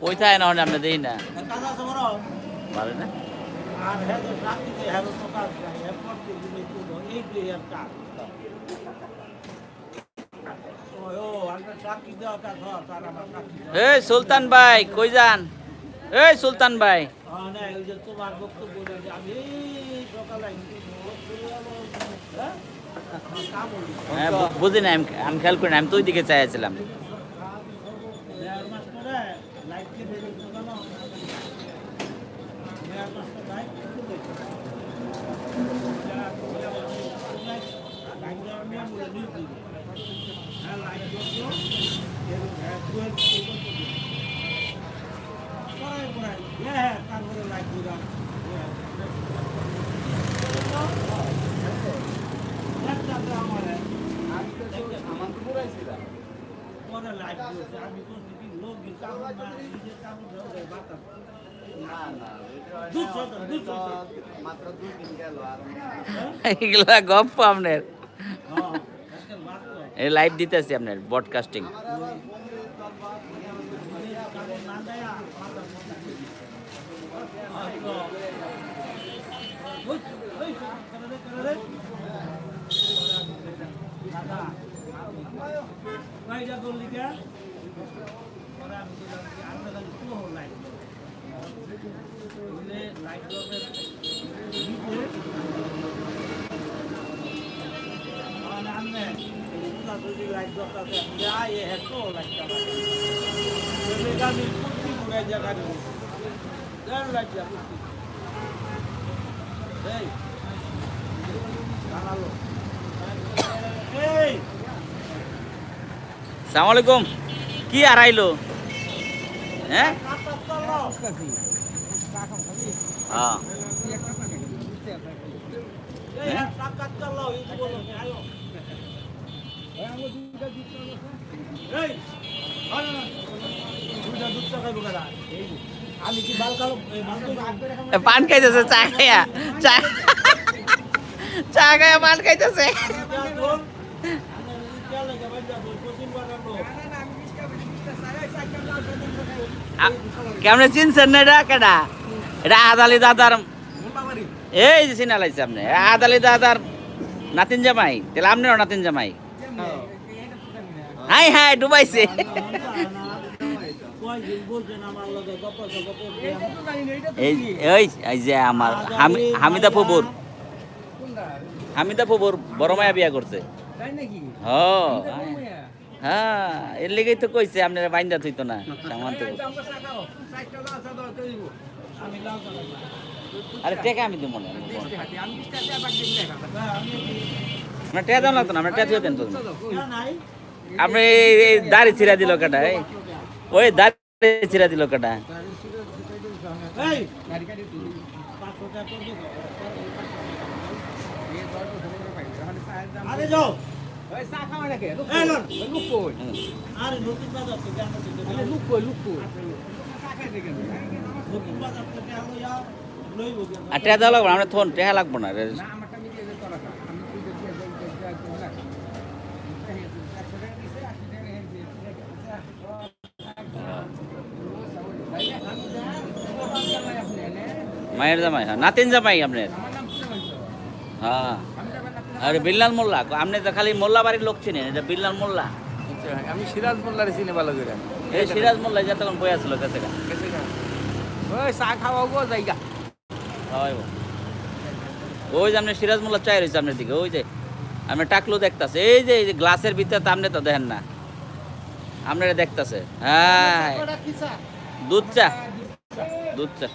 কই থাকে না আমরা দেই না? বড়। পারে না? হ্যাঁ হ্যাঁ হ্যাঁ এই হয় সুলতান ভাই কই যান? এই সুলতান ভাই। হ্যাঁ, না, ওই যে তোমার বক্তব্য আমি সকালে হ্যাঁ? বুঝি না, আমি আমি খেয়াল করি না, আমি তো ওই দিকে চাইছিলাম মেয়ার মাস্টারে লাইট কে বের করতে জানো? মেয়ার মাস্টার লাইট কিন্তু দেখতে পায়। যারা বলে বলে, লাইট লাইট দেওয়া মেয়ে বলে নিউজ দিবে। হ্যাঁ, লাইট জ্বললো, এরকম হ্যাঁ, দুয়ের দিকে করতে দিবে। পড়ায় পড়ায়, হ্যাঁ, হ্যাঁ, তারপরে লাইট দিলাম। হ্যাঁ, একটা তো আমার, হ্যাঁ। পরে লাইট দিয়েছে, আমি লোক। হ্যাঁ? এগুলা গপ্প আপনার। হ্যাঁ, এই লাইভ দিতেছি আপনার ব্রডকাস্টিং নিজের কামড় না দেয়া, বাতাস বন্ধ করে দিই। হয়তো। ওই, ওই, করে দে, করে দে। দাদা, কয়টা করলি কে? লাইট। বুঝলে, লাইট যদি লাইট জ্বলতাছে, বাল কালো এই বাল তো পান খাইতেছে চা খাইয়া। চা চা খাইয়া পান খাইতেছে। কেমনে চিনছেন না এটা কেডা? এটা আদালি দাদার এই যে চিনা লাইছে আপনি। আদালি দাদার নাতিন জামাই। তাহলে আপনারও নাতিন জামাই। হাই হাই, ডুবাইছে। আমার হামি হামিদা ফুবুর। হামিদা ফুবুর বড় মায়া বিয়া করছে। হ। হ্যাঁ এর লেগেই তো কইছে আপনারা বাইন্দা থইতো না সামান্ত। আরে টেকা আমি দিব মনে আমরা টেকা দাম লাগতো না আমরা টেকা দেন তো। আপনি দাড়ি ছিঁড়া দিল কাটা ওই দাড়ি ছিঁড়া দিল কাটা। যাও। আরে নতুন আমরা দেওয়া লাগবো থন টেকা লাগবো না মায়ের জামাই হ্যাঁ নাতিন জামাই আপনার হ্যাঁ। আরে বিল্লাল মোল্লা আপনি তো খালি মোল্লা বাড়ির লোক চিনেন এটা বিল্লাল মোল্লা। আমি সিরাজ মোল্লারে চিনি ভালো করে। এই সিরাজ মোল্লা যে তখন বই আসলো কাছে ওই চা খাওয়া গো জায়গা। ওই যে আপনি সিরাজ মোল্লা চাই রয়েছে আপনার দিকে ওই যে আপনি টাকলো দেখতাছে এই যে এই যে গ্লাসের ভিতরে তো আপনি তো দেখেন না। আপনারা দেখতাছে। হ্যাঁ। দুধ চা। দুধ চা।